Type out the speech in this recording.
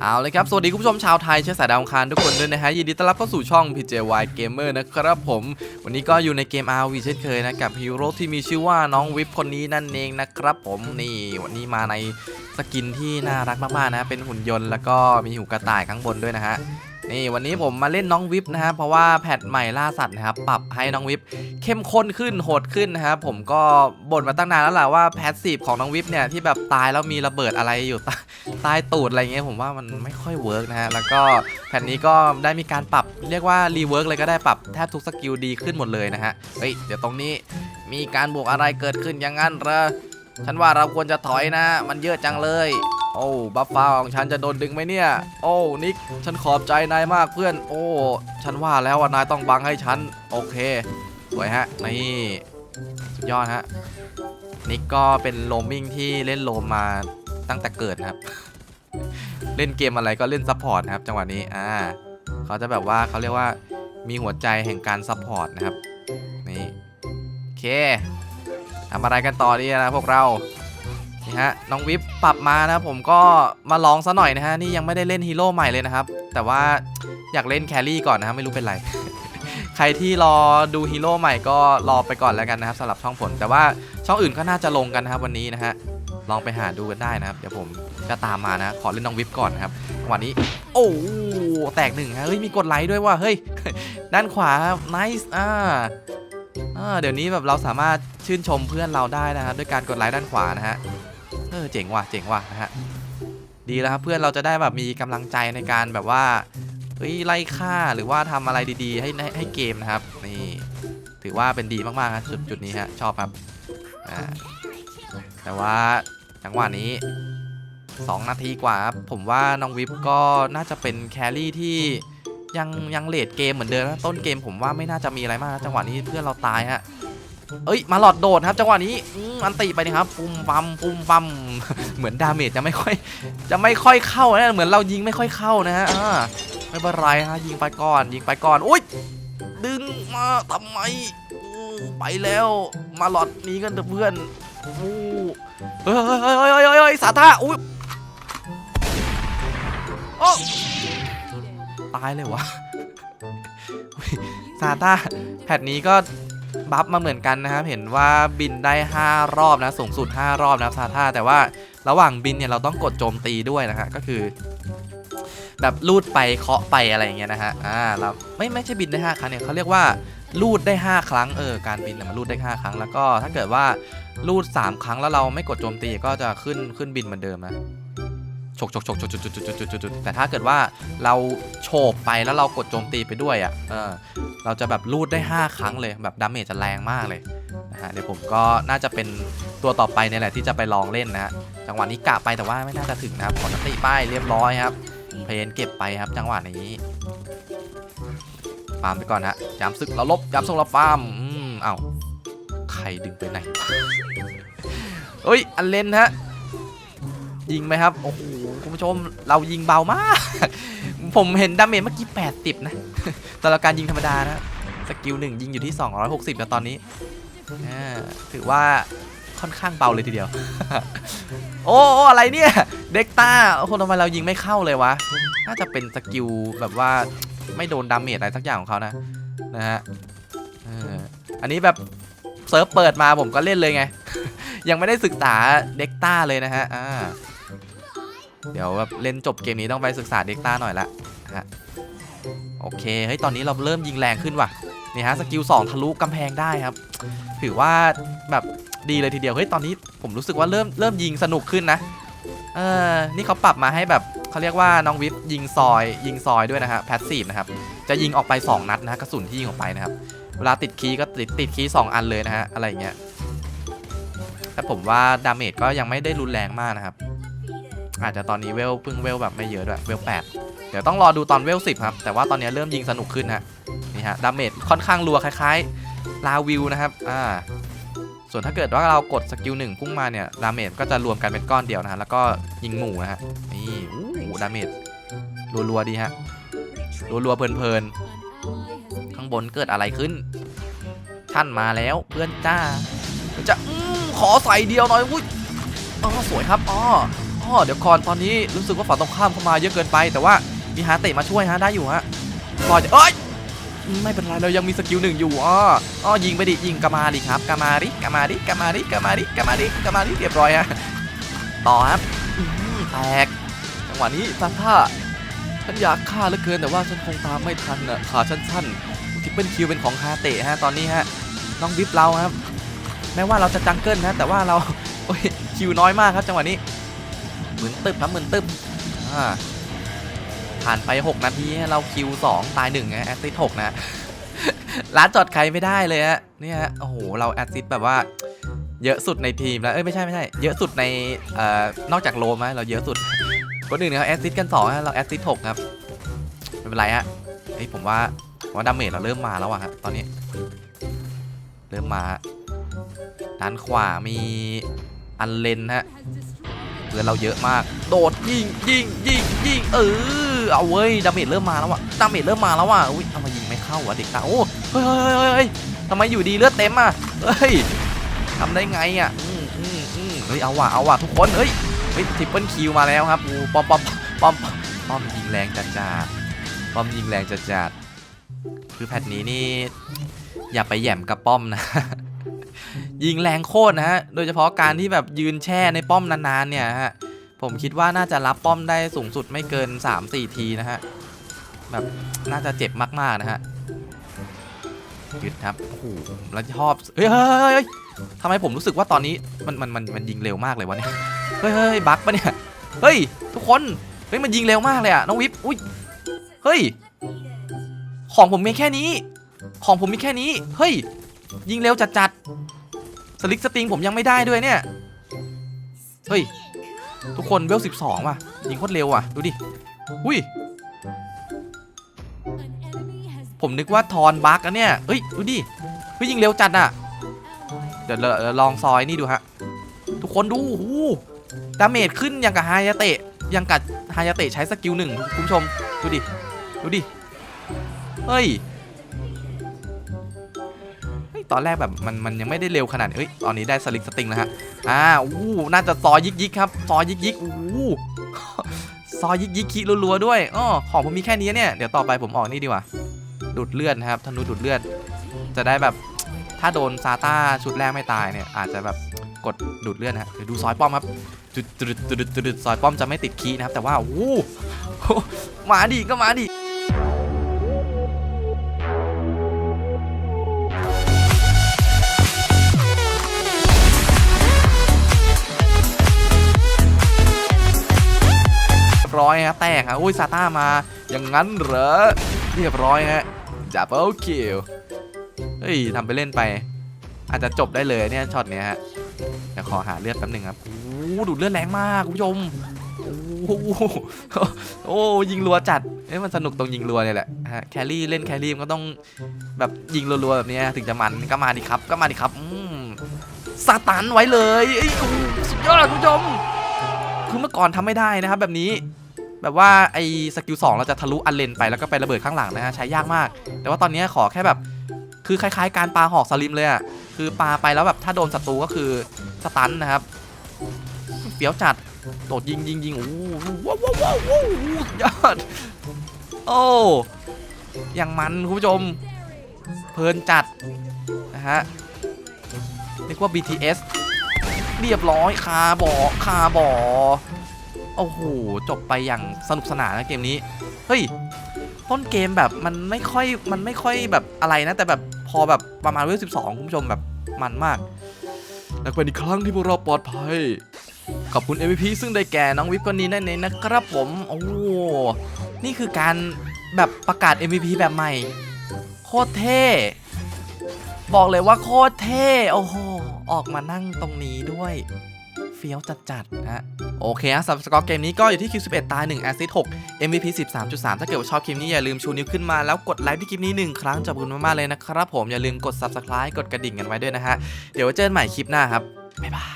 เอาเลยครับ สวัสดีคุณผู้ชมชาวไทยเชื้อสายดาวองคารทุกคนด้วยนะฮะ ยินดีต้อนรับเข้าสู่ช่อง PJY Gamer นะครับผม วันนี้ก็อยู่ในเกม RV เช่นเคยนะ กับฮีโร่ที่มีชื่อว่าน้องวิปคนนี้นั่นเองนะครับผมนี่วันนี้มาในสกินที่น่ารักมากๆนะ เป็นหุ่นยนต์แล้วก็มีหูกระต่ายข้างบนด้วยนะฮะ นี่วันนี้ผมมาเล่นน้องวิปนะฮะเพราะว่าแพทใหม่ล่าสัตว์นะครับปรับให้น้องวิปเข้มข้นขึ้นโหดขึ้นนะครับผมก็บ่นมาตั้งนานแล้วแหละว่าแพสซีฟของน้องวิปเนี่ยที่แบบตายแล้วมีระเบิดอะไรอยู่ใต้ใต้ตูดอะไรเงี้ยผมว่ามันไม่ค่อยเวิร์กนะฮะแล้วก็แผ่นนี้ก็ได้มีการปรับเรียกว่ารีเวิร์กเลยก็ได้ปรับแทบทุกสกิลดีขึ้นหมดเลยนะฮะเฮ้ยเดี๋ยวตรงนี้มีการบวกอะไรเกิดขึ้นอย่างนั้นเหรอฉันว่าเราควรจะถอยนะ มันเยอะจังเลย โอ้บัฟฟ้าของฉันจะโดนดึงไหมเนี่ย โอ้นิกฉันขอบใจนายมากเพื่อน โอ้ฉันว่าแล้วว่านายต้องบังให้ฉันโอเคสวยฮะนี่สุดยอดฮะนิกก็เป็นโรมมิ่งที่เล่นโรมมาตั้งแต่เกิดครับ เล่นเกมอะไรก็เล่นซัพพอร์ตครับ จังหวะนี้อ่าเขาจะแบบว่าเขาเรียกว่ามีหัวใจแห่งการซัพพอร์ตนะครับนี่โอเคทำอะไรกันต่อดีนะพวกเรา นี่ฮะน้องวิปปรับมานะครับผมก็มาลองซะหน่อยนะฮะนี่ยังไม่ได้เล่นฮีโร่ใหม่เลยนะครับ แต่ว่าอยากเล่นแครี่ก่อนนะครับไม่รู้เป็นไร ใครที่รอดูฮีโร่ใหม่ก็รอไปก่อนแล้วกันนะครับสำหรับช่องผล แต่ว่าช่องอื่นก็น่าจะลงกันนะครับวันนี้นะฮะลองไปหาดูกันได้นะครับเดี๋ยวผมจะตามมานะขอเล่นน้องวิปก่อนนะครับจังหวะนี้ โอ้แตกหนึ่งฮะเฮ้ยมีกดไลค์ด้วยว่ะเฮ้ยด้านขวา nice อ่าอ่าเดี๋ยวนี้แบบเราสามารถชื่นชมเพื่อนเราได้นะครับด้วยการกดไลค์ด้านขวานะฮะ ออเจ๋งว่ะเจ๋งว่ะนะฮะดีแล้วครับเพื่อนเราจะได้แบบมีกำลังใจในการแบบว่าเฮ้ยไล่ฆ่าหรือว่าทำอะไรดีๆ ให้ให้เกมนะครับนี่ถือว่าเป็นดีมากๆครับจุดจุดนี้ฮะชอบครับแต่ว่าจังหวะนี้ 2 นาทีกว่าครับผมว่าน้องวิปก็น่าจะเป็นแครี่ที่ยังยังเลดเกมเหมือนเดิมนะต้นเกมผมว่าไม่น่าจะมีอะไรมากจังหวะนี้เพื่อนเราตายฮะ เอ้ยมาหลอดโดดครับจังหวะนี้อันติไปนะครับปุ่มปั๊มปุ่มปั๊มเหมือนดาเมจจะไม่ค่อยจะไม่ค่อยเข้านะเหมือนเรายิงไม่ค่อยเข้านะฮะไม่เป็นไรฮะยิงไปก่อนยิงไปก่อนอุ้ยดึงมาทำไมไปแล้วมาหลอดนี้กันเถอะเพื่อนอู้เฮ้ยเฮ้ยเฮ้ยเฮ้ยเฮ้ยเฮ้ยสาธาอุ้ยโอ้ตายเลยวะซาต้าแพทนี้ก็ บัฟมาเหมือนกันนะครับ เห็นว่าบินได้ 5 รอบนะสูงสุด 5 รอบนะซาต้าแต่ว่าระหว่างบินเนี่ยเราต้องกดโจมตีด้วยนะฮะก็คือ แบบลูดไปเคาะไปอะไรอย่างเงี้ยนะฮะอ่าเราไม่ไม่ใช่บินได้ 5 ครั้งเนี่ยเขาเรียกว่าลูดได้ 5 ครั้งเออการบินเนี่ยมันลูดได้ 5 ครั้ง แล้วก็ถ้าเกิดว่าลูด 3 ครั้งแล้วเราไม่กดโจมตีก็จะขึ้นขึ้นบินเหมือนเดิมนะฉกฉกฉกฉกจุดจุดจุดจุดจุดจุดแต่ถ้าเกิดว่าเราโฉบไปแล้วเรากดโจมตีไปด้วยอะเออ เราจะแบบลูดได้ 5 ครั้งเลยแบบดาเมจจะแรงมากเลยนะฮะเดี๋ยวผมก็น่าจะเป็นตัวต่อไปเนี่ยแหละที่จะไปลองเล่นนะฮะจังหวะนี้กะไปแต่ว่าไม่น่าจะถึงนะครับขอสติป้ายเรียบร้อยครับเพนเก็บไปครับ จังหวะนี้ฟาร์มไปก่อนฮะยามศึกเราลบยามส่งเราฟาร์มอืมเอ้าใครดึงไปไหนเฮ้ยอันเลนฮะยิงไหมครับโอ้โหคุณผู้ชมเรายิงเบามาก ผมเห็นดาเมจเมื่อกี้ 80 นะต่ละการยิงธรรมดานะ สกิลหนึ่งยิงอยู่ที่ 260แล้วตอนนี้ ถือว่าค่อนข้างเบาเลยทีเดียว โอ้โอ้อะไรเนี่ย เด็กต้าโอ้โหทำไมเรายิงไม่เข้าเลยวะ น่าจะเป็นสกิลแบบว่าไม่โดนดาเมจอะไรสักอย่างของเขานะ นะฮะอออันนี้แบบเซิร์ฟเปิดมาผมก็เล่นเลยไง ยังไม่ได้ศึกษาเด็กต้าเลยนะฮะ อ่า เดี๋ยวแบบเล่นจบเกมนี้ต้องไปศึกษาเด็กต้าหน่อยละฮะโอเคเฮ้ยตอนนี้เราเริ่มยิงแรงขึ้นว่ะนี่ฮะสกิล2ทะลุกำแพงได้ครับ ถือว่าแบบดีเลยทีเดียวเฮ้ยตอนนี้ผมรู้สึกว่าเริ่มเริ่มยิงสนุกขึ้นนะเออนี่เขาปรับมาให้แบบเขาเรียกว่าน้องวิปยิงซอย ยิงซอยด้วยนะฮะแพสซีฟนะครับจะยิงออกไป 2 นัดนะฮะกระสุนที่ยิงออกไปนะครับเวลาติดคีย์ก็ติดติดคีย์สองอันเลยนะฮะอะไรเงี้ยแต่ผมว่าดาเมจก็ยังไม่ได้รุนแรงมากนะครับ อาจจะตอนนี้เวลเพิ่งเวลแบบไม่เยอะด้วยเวล8เดี๋ยวต้องรอดูตอนเวล10ครับ แต่ว่าตอนนี้เริ่มยิงสนุกขึ้นฮะนี่ฮะดาเมจค่อนข้างรัวคล้ายๆลาวิวนะครับอ่าส่วนถ้าเกิดว่าเรากดสกิลหนึ่งพุ่งมาเนี่ยดาเมจก็จะรวมกันเป็นก้อนเดียวนะฮะแล้วก็ยิงหมู่นะฮะนี่อู้ดาเมจรัวๆดีฮะรัวๆเพลินๆข้างบนเกิดอะไรขึ้น ท่านมาแล้วเพื่อนจ้าจะอืมขอใส่เดียวหน่อยอุ้ยอ๋อสวยครับอ๋อ อ๋อเดี๋ยวก่อนตอนนี้รู้สึกว่าฝั่งตรงข้ามเข้ามาเยอะเกินไป แต่ว่ามีฮาเตะมาช่วยฮะได้อยู่ฮะก่อนจะเอ้ยไม่เป็นไรเรายังมีสกิลหนึ่งอยู่อ๋ออ๋อยิงไปดิยิงกามาดิครับกามาดิกามาดิกามาดิกามาดิกามาดิกามาดิเรียบร้อยฮะต่อครับแตกจังหวะนี้ซาท่าฉันอยากฆ่าเหลือเกินแต่ว่าฉันคงตามไม่ทันอะขาฉันสั้นทิปเปิลคิวเป็นของฮาเตะฮะตอนนี้ฮะน้องวิปเราครับแม้ว่าเราจะจังเกิลนะแต่ว่าเราโอ้ยคิวน้อยมากครับจังหวะนี้ หมือนตึบครับหมือนตึบอ่าผ่านไป 6 นาทีเราคิว 2 ตาย1นะแอสซิส6นะร้านจอดใครไม่ได้เลยฮะเนี่ยฮะโอ้โหเราแอสซิสแบบว่าเยอะสุดในทีมแล้วเอ้ยไม่ใช่ไม่ใช่เยอะสุดในเอ่อนอกจากโลมะเราเยอะสุดคนอื่นเขาแอสซิสกัน2ฮะเราแอสซิส6ครับไม่เป็นไรฮะเฮ้ยผมว่าว่าดาเมจเราเริ่มมาแล้วอะฮะตอนนี้ เริ่มมาฮะด้านขวามีอันเลนฮะ พื่อนเราเยอะมาก โดดยิงยิงยิงยิงเออเอาเว้ยดาเมจเริ่มมาแล้วอะดาเมจเริ่มมาแล้วอะอุ้ยเอามยิงไม่เข้าวะเด็กตาโอ้เฮ้ยเฮ้ยเฮ้ยเฮ้ยทำไมอยู่ดีเลือดเต็มอะเฮ้ยทำได้ไงอะอืมอืมอืมเฮ้ยเอาว่ะเอาว่ะทุกคนเฮ้ยเฮ้ยทริปเปิลคิวมาแล้วครับอ้ปอมปอมปอมปอมป้อมยิงแรงจัดจ้าป้อมยิงแรงจัดจัดคือแพทนี้นี่อย่าไปแย่มกับป้อมนะ ยิงแรงโคตรนะฮะ โดยเฉพาะการที่แบบยืนแช่ในป้อมนานๆเนี่ยฮะ ผมคิดว่าน่าจะรับป้อมได้สูงสุดไม่เกิน 3-4 ทีนะฮะ แบบน่าจะเจ็บมากๆนะฮะยึดครับ โอ้โหแล้วชอบเฮ้ยเฮ้ยเฮ้ยทำไมผมรู้สึกว่าตอนนี้มันมันมันมันยิงเร็วมากเลยวะเนี่ย เฮ้ยเฮ้ยบั๊กปะเนี่ย เฮ้ย ทุกคน เฮ้ยมันยิงเร็วมากเลยอะน้องวิป อุ้ย เฮ้ย ของผมมีแค่นี้ ของผมมีแค่นี้ เฮ้ย ยิงเร็วจัดจัดๆ สลิกสติงผมยังไม่ได้ด้วยเนี่ย เฮ้ย ทุกคนเวลสิบสองว่ะยิงโคตรเร็วว่ะ ดูดิ อุ้ย ผมนึกว่าทอนบักอะเนี่ยเฮ้ย ดูดิ เฮ้ยยิงเร็วจัดอะเดี๋ยวเราลองซอยนี่ดูฮะ ทุกคนดูหูดาเมจขึ้นอย่างกับฮายาเตะย่างกับฮายาเตะใช้สกิลหนึ่งคุณผู้ชม ดูดิ ดูดิ เฮ้ย ตอนแรกแบบมันมันยังไม่ได้เร็วขนาดเฮ้ยตอนนี้ได้สลิกสติงแล้วฮะอ่าอู้น่าจะซอยยิกยิกครับซอยยิกยิกอู้ซอยยิกยิกคิรัวๆด้วยอ๋อของผมมีแค่นี้เนี่ยเดี๋ยวต่อไปผมออกนี่ดีกว่าดูดเลือดนะครับธนูดูดเลือด จะได้แบบถ้าโดนซาต้าชุดแรกไม่ตายเนี่ยอาจจะแบบกดดูดเลือดนะฮะเดี๋ยวดูซอยป้อมครับจุดจุดจุดจุดจุดซอยป้อมจะไม่ติดคีนะครับแต่ว่าอู้มาดิก็มาดิ แตกฮะอุ้ยซาต้ามาอย่างนั้นเหรอเรียบร้อยฮะจับโอคิวเฮ้ยทำไปเล่นไป อาจจะจบได้เลยเนี่ยช็อตเนี้ยฮะเดี๋ยวขอหาเลือดแป๊บหนึงครับโอ้ดูดเลือดแรงมากคุณผู้ชมโอ้โอ้ยิงรัวจัดเอ้ยมันสนุกตรงยิงรัวเนี่ยแหละฮะแครี่เล่นแครี่มันก็ต้องแบบยิงรัวๆแบบนี้ถึงจะมันก็มาดิครับ ก็มาดิครับอืมสตันไว้เลยเอ้ยสุดยอดคุณผู้ชมคือเมื่อก่อนทำไม่ได้นะครับแบบนี้ แบบว่าไอ้สกิล2เราจะทะลุอันเลนไปแล้วก็ไประเบิดข้างหลังนะฮะใช้ยากมาก แต่ว่าตอนนี้ขอแค่แบบคือคล้ายๆ การปาหอกสลิมเลยอะคือปาไปแล้วแบบถ้าโดนศัตรูก็คือสตันนะครับเฟี้ยวจัดโดดยิงยิงยิงโอ้โหว้าวว้าวว้าวยอดโอ้อย่างมันคุณผู้ชมเพลินจัดนะฮะนึกว่า BTS เรียบร้อยคาบอคาบอ โอ้โห จบไปอย่างสนุกสนานนะเกมนี้ เฮ้ย ต้นเกมแบบมันไม่ค่อยมันไม่ค่อยแบบอะไรนะ แต่แบบพอแบบประมาณเวลสิบสองคุณผู้ชมแบบมันมาก และเป็นอีกครั้งที่พวกเราปลอดภัย ขอบคุณ MVP ซึ่งได้แก่น้องวิปคนนี้นั่นเองนะครับผม โอ้โหนี่คือการแบบประกาศ MVP แบบใหม่ โคตรเท่ บอกเลยว่าโคตรเท่ โอ้โห ออกมานั่งตรงนี้ด้วย เฟี้ยวจัดๆนะฮะโอเคฮะสำหรับสกอร์เกมนี้ก็อยู่ที่คิว11 ตาย 1 แอสซิส6 MVP 13.3 ถ้าเกิดว่าชอบคลิปนี้อย่าลืมชูนิ้วขึ้นมาแล้วกดไลค์ที่คลิปนี้ 1 ครั้งขอบคุณมากๆเลยนะครับผมอย่าลืมกด subscribe กดกระดิ่งกันไว้ด้วยนะฮะเดี๋ยวเจอกันใหม่คลิปหน้าครับบ๊ายบาย